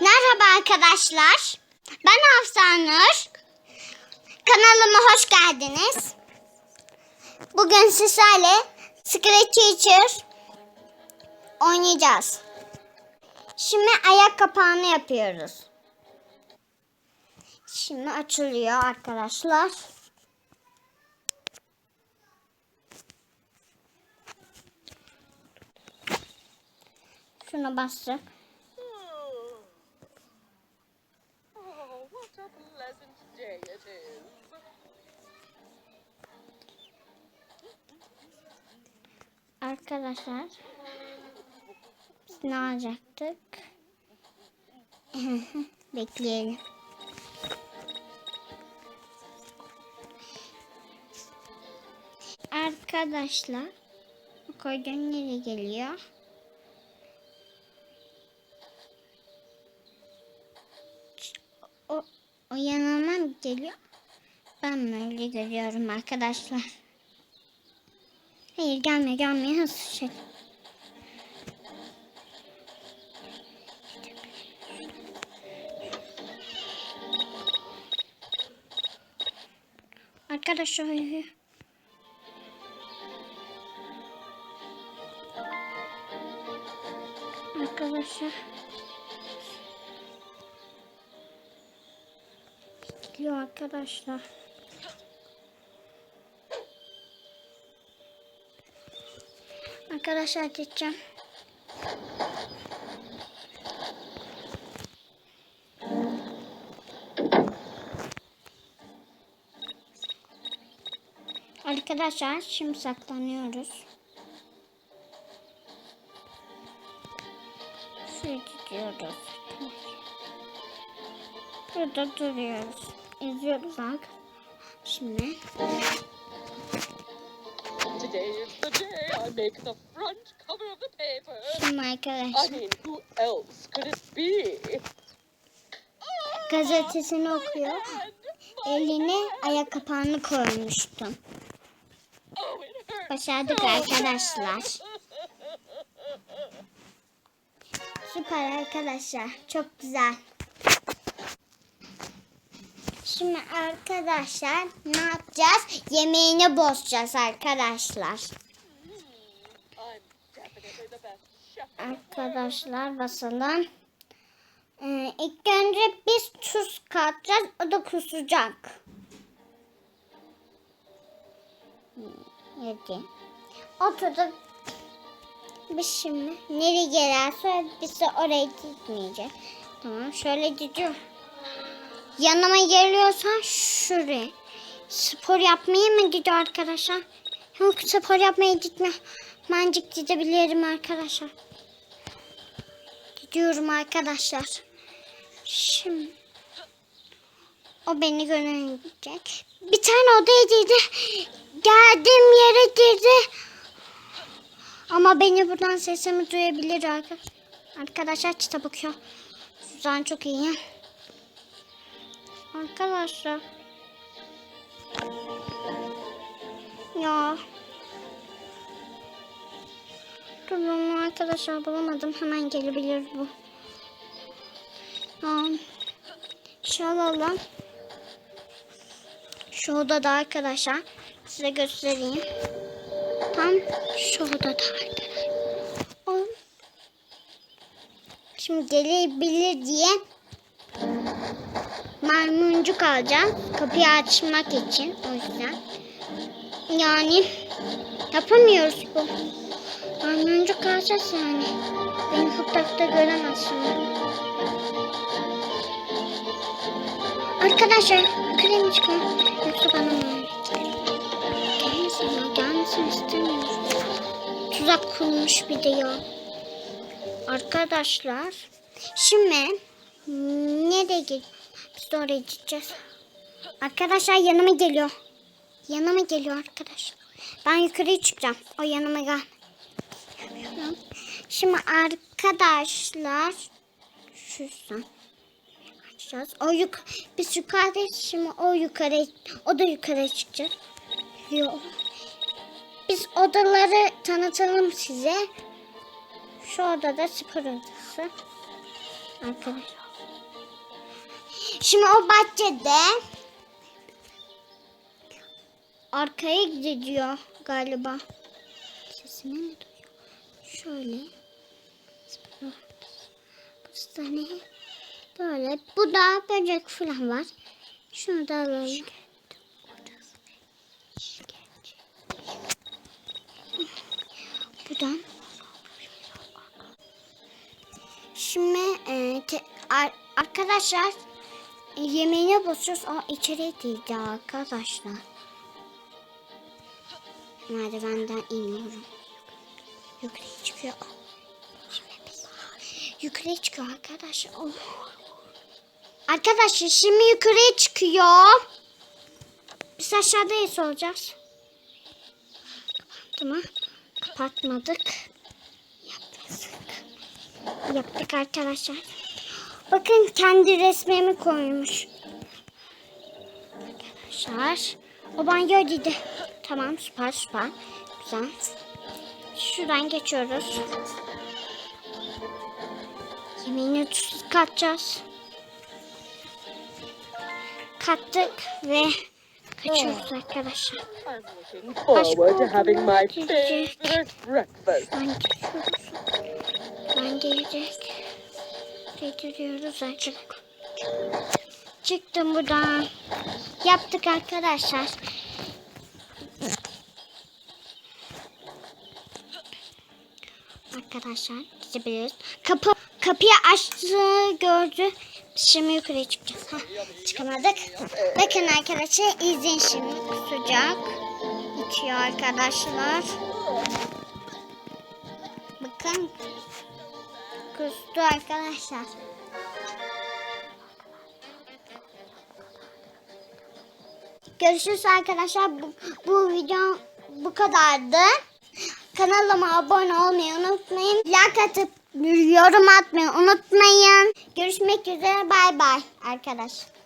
Merhaba arkadaşlar. Ben Hafsanur. Kanalıma hoş geldiniz. Bugün sizlerle Scratch Teacher oynayacağız. Şimdi ayak kapağını yapıyoruz. Şimdi açılıyor arkadaşlar. Şuna bastık. Oh, what a pleasant day it is. Arkadaşlar biz ne alacaktık? Bekleyelim. Arkadaşlar koyduğum nereye geliyor? O, o yanıma geliyor? Ben böyle görüyorum arkadaşlar. Hayır gelme gelme hızlı şey. Arkadaşlar. Arkadaşlar. Gidiyor arkadaşlar. Arkadaşlar gideceğim. Arkadaşlar şimdi saklanıyoruz. Şuraya gidiyoruz. Burada duruyoruz. İzliyoruz bak. Şimdi Today is the day I make the front cover of the paper. şimdi I arkadaşlar mean, who else could it be? gazetesini okuyor. Eline ayak kapağını koymuştum. oh. Başardık arkadaşlar. Süper arkadaşlar. Çok güzel. Şimdi arkadaşlar ne yapacağız? Yemeğini bozacağız arkadaşlar. Arkadaşlar basalım. Ee, ilk önce biz tuz katacağız. O da kusacak. Yedi. Oturduk. Biz şimdi nereye gelirse biz de oraya gitmeyecek. Tamam şöyle gidiyor. Yanıma geliyorsan şuraya. Spor yapmaya mı gidiyor arkadaşlar? Yok spor yapmaya gitme. Mancık gidebilirim arkadaşlar. Gidiyorum arkadaşlar. Şimdi o beni görecek. Bir tane odaya girdi. Geldiğim yere girdi. Ama beni buradan sesimi duyabilir arkadaşlar. Arkadaşlar kitap okuyor. Suzan çok iyi. Arkadaşlar. Ya. Durun arkadaşlar bulamadım. Hemen gelebilir bu. Şu alalım. Şu odada arkadaşlar. Size göstereyim. Tam şu odada arkadaşlar. Şimdi gelebilir diye maymuncuk alacağım. Kapıyı açmak için. O yüzden. Yani yapamıyoruz bu. Maymuncuk alacağız yani. Beni fotoğrafta göremez şimdi. Arkadaşlar kremi çıkar. Yoksa bana mı? Gelmesin ya. Gelmesin istemiyorum. Tuzak kurmuş bir de ya. Arkadaşlar. Şimdi nereye gidiyoruz? Biz oraya gideceğiz. Arkadaşlar yanıma geliyor. Yanıma geliyor arkadaşlar. Ben yukarıya çıkacağım. O yanıma gel. Şimdi arkadaşlar şuradan açacağız. O yuk biz yukarıdayız. Şimdi o yukarı o da yukarı çıkacak. Yok. Biz odaları tanıtalım size. Şu odada spor odası. Arkadaşlar. Şimdi o bahçede arkaya gidiyor galiba. Sesini mi duyuyor? Şöyle. Bu tane böyle. Bu da böcek falan var. Şunu da alalım. Buradan. Şimdi e, te- ar- arkadaşlar yemeğine basıyoruz. Aa içeri değildi arkadaşlar. Merdivenden iniyorum. Yukarı çıkıyor. Yukarı çıkıyor arkadaşlar. Oh. Arkadaşlar şimdi yukarıya çıkıyor. Biz aşağıdayız olacağız. Tamam. Kapatmadık. Yaptık. Yaptık arkadaşlar. Bakın kendi resmimi koymuş. Arkadaşlar. O banyo dedi. Tamam süper süper. Güzel. Şuradan geçiyoruz. Yemeğini tuz katacağız. Kattık ve kaçıyoruz arkadaşlar. Forward to having my favorite breakfast. Ben. Ben gelecek. Getiriyoruz arkadaşlar. Çıktım buradan. Yaptık arkadaşlar. Arkadaşlar gidebiliriz. Kapı kapıyı açtı gördü. Şimdi yukarı çıkacağız. Hah, çıkamadık. Bakın arkadaşlar izin şimdi kusacak. İçiyor arkadaşlar. Bakın. Kustu arkadaşlar. Görüşürüz arkadaşlar. Bu, bu video bu kadardı. Kanalıma abone olmayı unutmayın. Like atıp yorum atmayı unutmayın. Görüşmek üzere. Bay bay arkadaşlar.